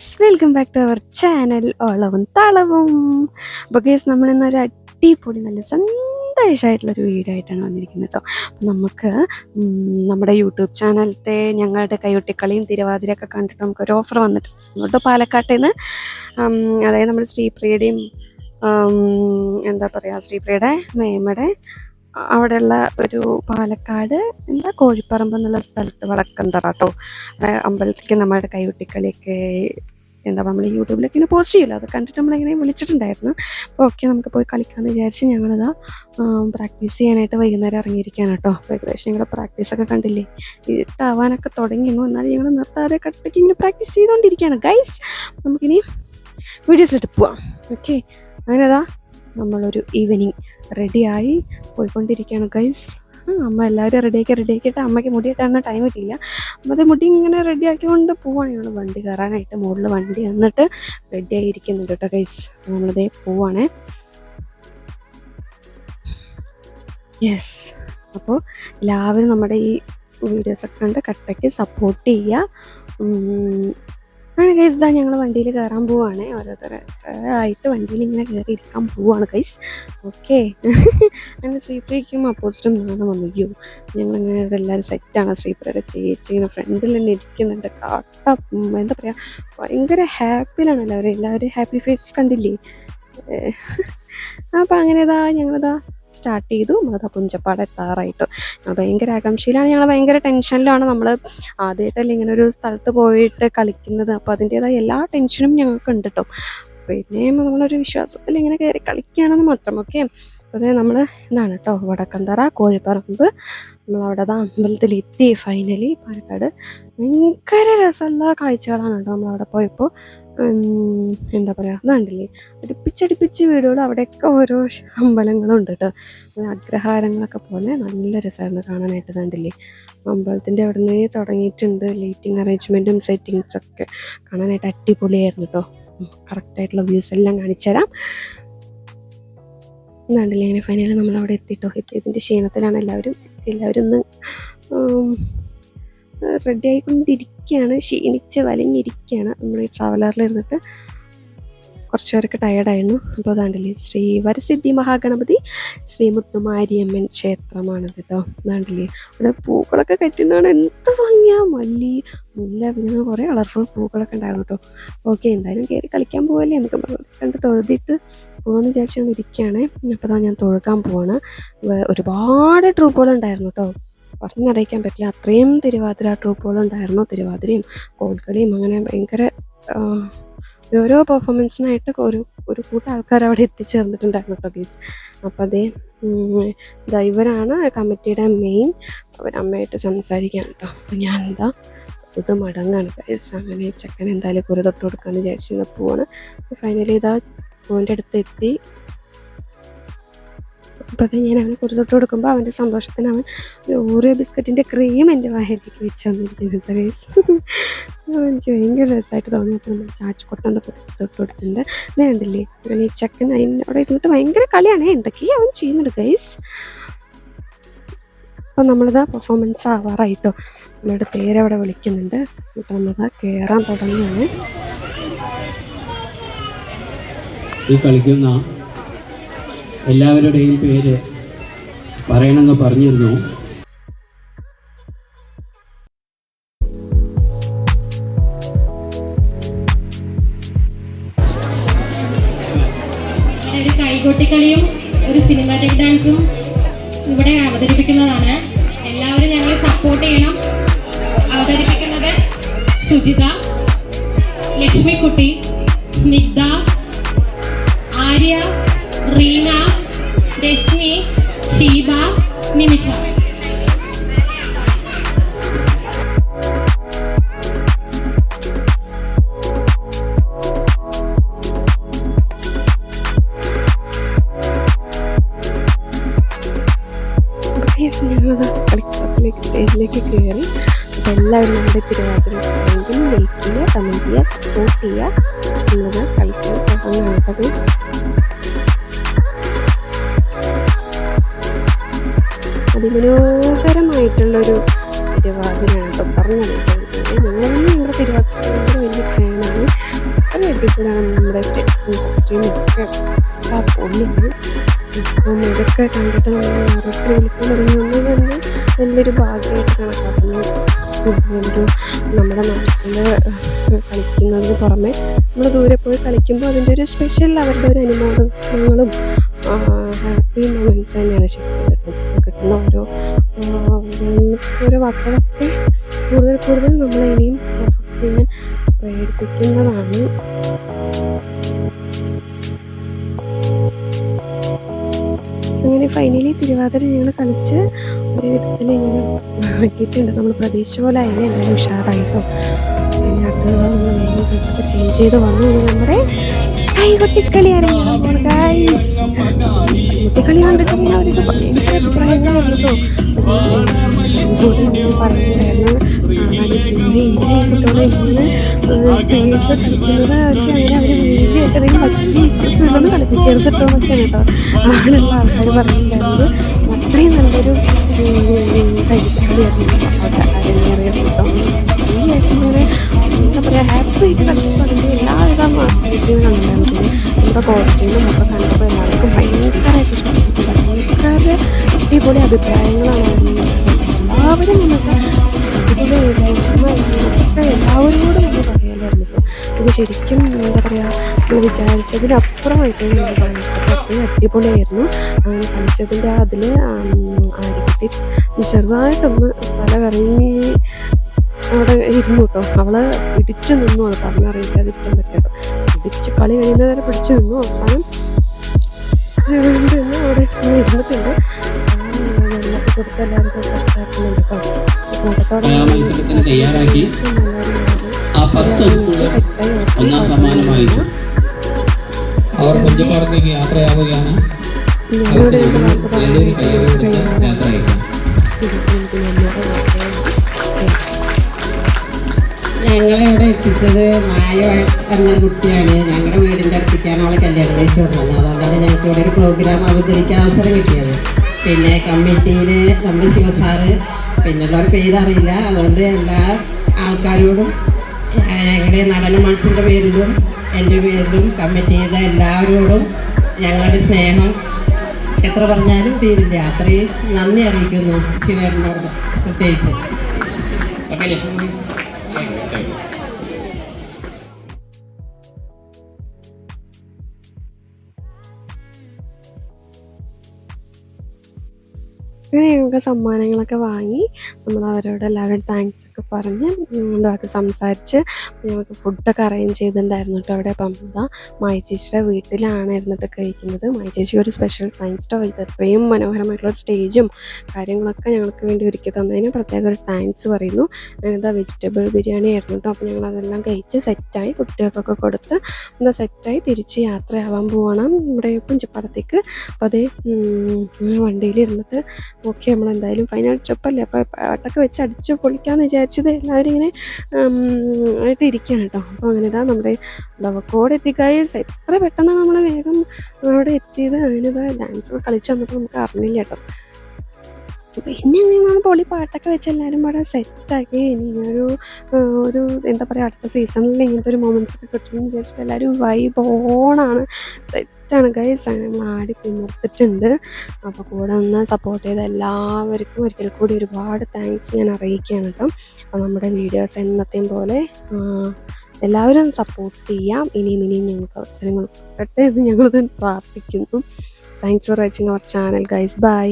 Guys welcome back to our channel Olavum Thalavum. അപ്പോൾ guys നമ്മളിന്നൊരു അടിപൊളി നല്ല സന്തോഷമായിട്ടുള്ളൊരു വീഡിയോ വന്നിരിക്കുന്നത് കേട്ടോ നമുക്ക് നമ്മുടെ യൂട്യൂബ് ചാനലത്തെ ഞങ്ങളുടെ കൈയൊട്ടിക്കളിയും തിരുവാതിരയൊക്കെ കണ്ടിട്ട് നമുക്കൊരു ഓഫർ വന്നിട്ടുണ്ട് ഇങ്ങോട്ട് പാലക്കാട്ടിൽ നിന്ന് അതായത് നമ്മുടെ ശ്രീപ്രിയയുടെയും എന്താ പറയുക ശ്രീപ്രിയയുടെ മേമയുടെ അവിടെയുള്ള ഒരു പാലക്കാട് എന്താ കോഴിപ്പറമ്പ് എന്നുള്ള സ്ഥലത്ത് വടക്കന്തറ കേട്ടോ അവിടെ അമ്പലത്തിലേക്ക് നമ്മുടെ കൈകൊട്ടിക്കളിയൊക്കെ എന്താ നമ്മൾ യൂട്യൂബിലൊക്കെ ഇങ്ങനെ പോസ്റ്റ് ചെയ്യില്ല. അത് കണ്ടിട്ട് നമ്മളിങ്ങനെ വിളിച്ചിട്ടുണ്ടായിരുന്നു. അപ്പോൾ ഓക്കെ നമുക്ക് പോയി കളിക്കാമെന്ന് വിചാരിച്ച് ഞങ്ങളിതാ പ്രാക്ടീസ് ചെയ്യാനായിട്ട് വൈകുന്നേരം ഇറങ്ങിയിരിക്കുകയാണ് കേട്ടോ അപ്പോൾ ഏകദേശം ഞങ്ങൾ പ്രാക്ടീസൊക്കെ കണ്ടില്ലേ? ഇരുട്ടാവാനൊക്കെ തുടങ്ങിയിരുന്നു. എന്നാലും ഞങ്ങൾ നിർത്താതെ കട്ടയ്ക്ക് ഇങ്ങനെ പ്രാക്ടീസ് ചെയ്തുകൊണ്ടിരിക്കുകയാണ് ഗൈസ് നമുക്കിനി വീഡിയോസിലിട്ട് പോവാം. ഓക്കെ അങ്ങനെതാ നമ്മളൊരു ഈവനിങ് റെഡിയായി പോയിക്കൊണ്ടിരിക്കുകയാണ് ഗൈസ് അമ്മ എല്ലാവരും റെഡിയാക്കി റെഡിയാക്കിയിട്ട് അമ്മയ്ക്ക് മുടി ഇട്ടാൻ ടൈം കിട്ടിയില്ല അപ്പോൾ അത് മുടി ഇങ്ങനെ റെഡിയാക്കിക്കൊണ്ട് പോവാണ്. ഞങ്ങൾ വണ്ടി കയറാനായിട്ട് മുകളിൽ വണ്ടി വന്നിട്ട് റെഡി ആയിരിക്കുന്നു കേട്ടോ കൈസ് നമ്മളതേ പോവാണേ. യെസ് അപ്പോൾ എല്ലാവരും നമ്മുടെ ഈ വീഡിയോസൊക്കെ കണ്ട് കട്ടയ്ക്ക് സപ്പോർട്ട് ചെയ്യുക. അങ്ങനെ കൈസ് ഇതാ ഞങ്ങൾ വണ്ടിയിൽ കയറാൻ പോവാണ്. ഓരോരുത്തരെ ആയിട്ട് വണ്ടിയിൽ ഇങ്ങനെ കയറി ഇരിക്കാൻ പോവാണ് കൈസ് ഓക്കെ അങ്ങനെ ശ്രീപ്രിയയ്ക്കും അപ്പോസിറ്റും നാണം വന്നിക്കോ ഞങ്ങളിങ്ങനെ എല്ലാവരും സെറ്റാണ് ശ്രീപ്രിയുടെ ചേച്ചി ഇങ്ങനെ ഫ്രണ്ടിൽ തന്നെ ഇരിക്കുന്നുണ്ട്. കാട്ട എന്താ പറയുക ഭയങ്കര ഹാപ്പിയിലാണ് എല്ലാവരും. എല്ലാവരും ഹാപ്പി ഫേസ് കണ്ടില്ലേ? അപ്പം അങ്ങനെ ഇതാ ഞങ്ങളിതാ സ്റ്റാർട്ട് ചെയ്തു. നമ്മളതാ പുഞ്ചപ്പാട് എത്താറായിട്ട്. ഞങ്ങൾ ഭയങ്കര ആകാംക്ഷയിലാണ്. ഞങ്ങൾ ഭയങ്കര ടെൻഷനിലാണ്. നമ്മൾ ആദ്യമായിട്ടല്ലേ ഇങ്ങനെ ഒരു സ്ഥലത്ത് പോയിട്ട് കളിക്കുന്നത്. അപ്പോൾ അതിന്റെതായ എല്ലാ ടെൻഷനും ഞങ്ങൾക്ക് ഉണ്ട് കേട്ടോ പിന്നെ നമ്മളൊരു വിശ്വാസത്തിൽ ഇങ്ങനെ കയറി കളിക്കുകയാണെന്ന് മാത്രം. ഓക്കെ? അതെ നമ്മൾ ഇതാണ് കേട്ടോ വടക്കന്തറ കോഴിപ്പറമ്പ്. നമ്മളവിടെ അമ്പലത്തിലെത്തി ഫൈനലി പാലക്കാട്. ഭയങ്കര രസമുള്ള കാഴ്ചകളാണ് കേട്ടോ നമ്മളവിടെ പോയപ്പോൾ എന്താ പറയുക അതാണ്ടില്ലേ അടുപ്പിച്ചടുപ്പിച്ച് വീടുകൾ അവിടെയൊക്കെ ഓരോ അമ്പലങ്ങളും ഉണ്ട് കേട്ടോ അങ്ങനെ അഗ്രഹാരങ്ങളൊക്കെ പോലെ നല്ല രസമായിരുന്നു കാണാനായിട്ട് കണ്ടില്ലേ. അമ്പലത്തിന്റെ അവിടെ നിന്ന് തുടങ്ങിയിട്ടുണ്ട് ലൈറ്റിംഗ് അറേഞ്ച്മെന്റും സെറ്റിങ്സൊക്കെ കാണാനായിട്ട് അടിപൊളിയായിരുന്നു കേട്ടോ കറക്റ്റായിട്ടുള്ള വ്യൂസ് എല്ലാം കാണിച്ചു തരാം. ഇതാണ്ടല്ലേ ഇങ്ങനെ ഫൈനലി നമ്മളവിടെ എത്തിയിട്ടോ എത്തിയതിന്റെ ക്ഷീണത്തിലാണ് എല്ലാവരും. എല്ലാവരും ഒന്ന് റെഡി ആയിക്കൊണ്ടിരിക്കുകയാണ്. ക്ഷീണിച്ച് വലിഞ്ഞിരിക്കുകയാണ് നമ്മൾ ഈ ട്രാവലറിൽ ഇരുന്നിട്ട്. കുറച്ച് പേരൊക്കെ ടയേർഡായിരുന്നു അപ്പോൾ അതാണ്ടല്ലേ ശ്രീ വരസിദ്ധി മഹാഗണപതി ശ്രീ മുത്തുമാരിയമ്മൻ ക്ഷേത്രമാണ് കേട്ടോ. അതാണ്ടല്ലേ അവിടെ പൂക്കളൊക്കെ കെട്ടുന്നതാണ് എന്ത് ഭംഗിയാ. മല്ലി മുല്ല പിന്നെ കുറേ കളർഫുൾ പൂക്കളൊക്കെ ഉണ്ടായിരുന്നു കേട്ടോ. ഓക്കെ എന്തായാലും കയറി കളിക്കാൻ പോകല്ലേ നമുക്ക് കണ്ട് തൊഴുതിട്ട് പോകാമെന്ന് വിചാരിച്ചാണ് ഇരിക്കുകയാണ്. അപ്പോൾ ഞാൻ തൊഴുക്കാൻ പോവാണ്. ഒരുപാട് ട്രൂപ്പുകൾ ഉണ്ടായിരുന്നു കേട്ടോ. പറഞ്ഞറിയിക്കാൻ പറ്റില്ല. അത്രയും തിരുവാതിര ട്രൂപ്പുകളുണ്ടായിരുന്നു. തിരുവാതിരയും കോൽക്കളിയും അങ്ങനെ ഭയങ്കര ഓരോ പെർഫോമൻസിനായിട്ട് ഒരു ഒരു കൂട്ടം ആൾക്കാർ അവിടെ എത്തിച്ചേർന്നിട്ടുണ്ടായിരുന്നു അപ്പം അപ്പോൾ അതേ ഡ്രൈവറാണ് കമ്മിറ്റിയുടെ മെയിൻ അവരമ്മയായിട്ട് സംസാരിക്കാൻ കേട്ടോ അപ്പോൾ ഞാൻ എന്താ ഇത് മടങ്ങാണ് ഗൈസ് അങ്ങനെ ചെക്കൻ എന്തായാലും കുരു തൊട്ട് കൊടുക്കാമെന്ന് വിചാരിച്ചിരുന്ന പോവാണ്. ഫൈനലി ഇതാ പൂവിന്റെ അടുത്ത് എത്തി. അപ്പോൾ അത് ഞാൻ അവന് കുരു തൊട്ട് കൊടുക്കുമ്പോൾ അവന്റെ സന്തോഷത്തിന് അവൻ ഒരു ഓറിയോ ബിസ്ക്കറ്റിന്റെ ക്രീം എന്റെ വായിലേക്ക് വെച്ച് തന്നിരിക്കുന്നുണ്ട് ഗൈസ് എനിക്ക് ഭയങ്കര രസമായിട്ട് തോന്നി. അപ്പോൾ നമ്മൾ ചാച്ചിക്കൊട്ടം തൊട്ട് കൊടുത്തിട്ടുണ്ട്. ഇത് കണ്ടില്ലേ? ഈ ചെക്കൻ അതിനോടെ അവിടെ ഇരുന്നിട്ട് ഭയങ്കര കളിയാണ്. എന്തൊക്കെയാണ് അവൻ ചെയ്യുന്നുണ്ട് ഗൈസ് അപ്പോൾ നമ്മളിത് പെർഫോമൻസ് ആവാറായിട്ടോ. നമ്മളുടെ പേരവിടെ വിളിക്കുന്നുണ്ട്. അപ്പോൾ നമ്മളിതാ കയറാൻ തുടങ്ങിയാണ് ഈ കളിക്കുന്ന എല്ലാവരുടെയും പേര് പറയണമെന്ന് പറഞ്ഞിരുന്നു. കൈകൊട്ടിക്കളിയും ഒരു സിനിമാറ്റിക് ഡാൻസും ഇവിടെ അവതരിപ്പിക്കുന്നതാണ്. എല്ലാവരും ഞങ്ങളെ സപ്പോർട്ട് ചെയ്യണം. അവതരിപ്പിക്കുന്നത് സുജിത ലക്ഷ്മിക്കുട്ടി സ്നിഗ്ധ ആര്യ റീന രശ്മി ഷീബ നിമിഷ. ഞങ്ങളത് കളിക്കളത്തിലേക്ക് സ്റ്റേജിലേക്ക് കയറി അപ്പോൾ എല്ലാവരും നമ്മുടെ തിരുവാതിരയിൽ ലൈക്ക് ചെയ്യുക കമന്റ് ചെയ്യുക സപ്പോർട്ട് ചെയ്യുക നമ്മളത് കളിക്കാൻ തുടങ്ങുകയാണ് കേട്ടോ അതിമനോഹരമായിട്ടുള്ളൊരു തിരുവാതിരയാണ് കേട്ടോ പറഞ്ഞു നമ്മുടെ ഞങ്ങളുടെ തിരുവാതിര വലിയ ഫാനാണ് കൂടെയാണ് നമ്മുടെ സ്റ്റെപ്സും കോസ്റ്റ്യൂമും ഒക്കെ. ആ പൊളിയാണ്. അപ്പം ഇതൊക്കെ കണ്ടിട്ട് നമ്മൾ ഓരോരുത്തർ വിളിക്കാൻ തുടങ്ങുന്നത് തന്നെ വലിയൊരു ഭാഗ്യമായിട്ട് കണക്കാക്കുന്നു. ഒരു നമ്മുടെ നാട്ടിൽ കളിക്കുന്നതിന് പുറമെ നമ്മൾ ദൂരെ പോയി കളിക്കുമ്പോൾ അതിന്റെ ഒരു സ്പെഷ്യൽ അവരുടെ ഒരു അനുഭവങ്ങളും ഹാപ്പി മൊമെന്റ്സ് തന്നെയാണ് ശരിക്കും. കിട്ടും കിട്ടുന്ന ഓരോ ഓരോ വാക്കുകളൊക്കെ കൂടുതൽ കൂടുതൽ നമ്മളെ ഇനിയും പെർഫെക്റ്റ് ചെയ്യാൻ പ്രേരിപ്പിക്കുന്നതാണ്. അങ്ങനെ ഫൈനലി തിരുവാതിര ഞങ്ങൾ കളിച്ച് ഒരു വിധത്തിൽ ഇങ്ങനെ ആക്കിയിട്ടുണ്ട് നമ്മൾ പ്രതീക്ഷ പോലെ അതിനെ എല്ലാവരും ഉഷാറായിട്ടോ? പിന്നെ അടുത്തത് നമ്മൾ ഡ്രസ്സൊക്കെ ചേഞ്ച് ചെയ്ത് വന്നു നമ്മുടെ കൈകൊട്ടിക്കളി അറിയാം കുട്ടിക്കളി കണ്ടിട്ട് വീട്ടിൽ എന്തെങ്കിലും കളിപ്പിക്കരുത് കേട്ടോ എന്നൊക്കെയാണ് കേട്ടോ ആളുള്ള ആൾക്കാർ പറഞ്ഞിട്ടുണ്ടായിരുന്നത് അത്രയും നല്ലൊരു കൈകളിയായിരുന്നു അവിടെ അരങ്ങേറിയത് കേട്ടോ എന്താ പറയുക ഹാപ്പി ആയിട്ട് കോസ്റ്റ്യൂമും ഒക്കെ കണ്ടപ്പോൾ എല്ലാവർക്കും ഭയങ്കരമായിട്ട് ഇഷ്ടപ്പെട്ടു. ഭയങ്കര അടിപൊളി അഭിപ്രായങ്ങളാണ് എല്ലാവരും നമുക്ക് എല്ലാവരോടും നമ്മൾ പറയാനായിരുന്നു. ഇത് ശരിക്കും എന്താ പറയുക നമ്മൾ വിചാരിച്ചതിനപ്പുറമായിട്ട് നമ്മൾ കളിച്ചപ്പോൾ അടിപൊളിയായിരുന്നു. അങ്ങനെ കളിച്ചതിന്റെ അതിൽ ആരിക്കട്ടി ചെറുതായിട്ടൊന്ന് തല കറങ്ങി അവിടെ ഇരുന്നു കേട്ടോ. അവൾ പിടിച്ചു നിന്നു അത് പറഞ്ഞറിയിക്കാതിരിക്കാൻ പറ്റില്ല പിടിച്ച് കളി കഴിയുന്നവരെ പിടിച്ചു നിന്നു. അവസാനം അവിടെ ഇരുന്നിട്ടുണ്ട്. കൊടുത്ത് എല്ലാവരും സെറ്റാക്കുന്നുണ്ട് കേട്ടോ തയ്യാറാക്കി ഒന്നാം അവർ കുഞ്ചപ്പാടത്തേക്ക് യാത്രയാവുകയാണ് ഞങ്ങളുടെ ഞങ്ങളെ ഇവിടെ എത്തിച്ചത് മായ എന്ന കുട്ടിയാണ്. ഞങ്ങളുടെ വീടിന്റെ അടുത്തേക്കാണ് അവളെ കല്യാണം കഴിച്ചു കൊടുക്കുന്നത് അതുകൊണ്ടാണ് ഞങ്ങൾക്ക് ഇവിടെ ഒരു പ്രോഗ്രാം അവതരിക്കാൻ അവസരം കിട്ടിയത്. പിന്നെ കമ്മിറ്റിയിൽ നമ്മുടെ ശിവസാറ് പിന്നുള്ളവർ പേരറിയില്ല. അതുകൊണ്ട് എല്ലാ ആൾക്കാരോടും ഞങ്ങളുടെ നടന മനസ്സിന്റെ പേരിലും എന്റെ പേരിലും കമ്മിറ്റിയുടെ എല്ലാവരോടും ഞങ്ങളുടെ സ്നേഹം എത്ര പറഞ്ഞാലും തീരില്ല. അത്രയും നന്ദി അറിയിക്കുന്നു ശിവേട്ടനോട് പ്രത്യേകിച്ച്. ഓക്കെ അങ്ങനെ ഞങ്ങൾക്ക് സമ്മാനങ്ങളൊക്കെ വാങ്ങി നമ്മൾ അവരോട് എല്ലാവരും താങ്ക്സ് ഒക്കെ പറഞ്ഞ് ഞങ്ങളൊക്കെ സംസാരിച്ച് ഞങ്ങൾക്ക് ഫുഡൊക്കെ അറേഞ്ച് ചെയ്തിട്ടുണ്ടായിരുന്നു കേട്ടോ അവിടെ. എന്താ മായ ചേച്ചിയുടെ വീട്ടിലാണ് ഇരുന്നിട്ട് കഴിക്കുന്നത്. മായി ചേച്ചി ഒരു സ്പെഷ്യൽ താങ്ക്സ് ടോ ഇത് ഇത്രയും മനോഹരമായിട്ടുള്ള സ്റ്റേജും കാര്യങ്ങളൊക്കെ ഞങ്ങൾക്ക് വേണ്ടി ഒരുക്കി തന്നതിന് പ്രത്യേക ഒരു താങ്ക്സ് പറയുന്നു. അങ്ങനത്തെ വെജിറ്റബിൾ ബിരിയാണി ആയിരുന്നു കേട്ടോ. അപ്പോൾ ഞങ്ങൾ അതെല്ലാം കഴിച്ച് സെറ്റായി കുട്ടികൾക്കൊക്കെ കൊടുത്ത് എന്താ സെറ്റായി തിരിച്ച് യാത്രയാവാൻ പോകണം ഇവിടെ പുഞ്ചപ്പാടത്തേക്ക് അപ്പോൾ അതേ വണ്ടിയിൽ ഓക്കെ നമ്മൾ എന്തായാലും ഫൈനൽ ട്രിപ്പല്ലേ അപ്പോൾ പാട്ടൊക്കെ വെച്ച് അടിച്ച് പൊളിക്കാമെന്ന് വിചാരിച്ചത് എല്ലാവരും ഇങ്ങനെ ആയിട്ട് ഇരിക്കുകയാണ് കേട്ടോ. അപ്പോൾ അങ്ങനെ ഇതാ നമ്മുടെ ലവക്കോട് എത്തിക്കായസ് എത്ര പെട്ടെന്നാണ് നമ്മൾ വേഗം അവിടെ എത്തിയത്? അങ്ങനെ ഇതാ ഡാൻസ് കളിച്ച് വന്നപ്പോൾ നമുക്ക് അറിഞ്ഞില്ല കേട്ടോ. പിന്നെ അങ്ങനെയാണ് പൊളി പാട്ടൊക്കെ വെച്ച് എല്ലാവരും പാടെ സെറ്റാക്കി ഇനി ഒരു ഒരു എന്താ പറയുക അടുത്ത സീസണിൽ ഇങ്ങനത്തെ ഒരു മൊമെന്റ്സ് ഒക്കെ കിട്ടുമെന്ന് വിചാരിച്ചിട്ട് എല്ലാവരും വൈബ് ഓണാണ് സെറ്റാണ് ഗൈസ് അങ്ങനെ ആടി തിമിർത്തിട്ടുണ്ട് അപ്പോൾ കൂടെ നിന്ന് സപ്പോർട്ട് ചെയ്ത എല്ലാവർക്കും ഒരിക്കൽ കൂടി ഒരുപാട് താങ്ക്സ് ഞാൻ അറിയിക്കുകയാണ് കേട്ടോ. അപ്പോൾ നമ്മുടെ വീഡിയോസ് എന്നത്തെയും പോലെ എല്ലാവരും സപ്പോർട്ട് ചെയ്യാം. ഇനിയും ഇനിയും ഞങ്ങൾക്ക് അവസരങ്ങൾ കിട്ടട്ടെ എന്ന് ഞങ്ങളത് പ്രാർത്ഥിക്കുന്നു. Thanks for watching our channel guys bye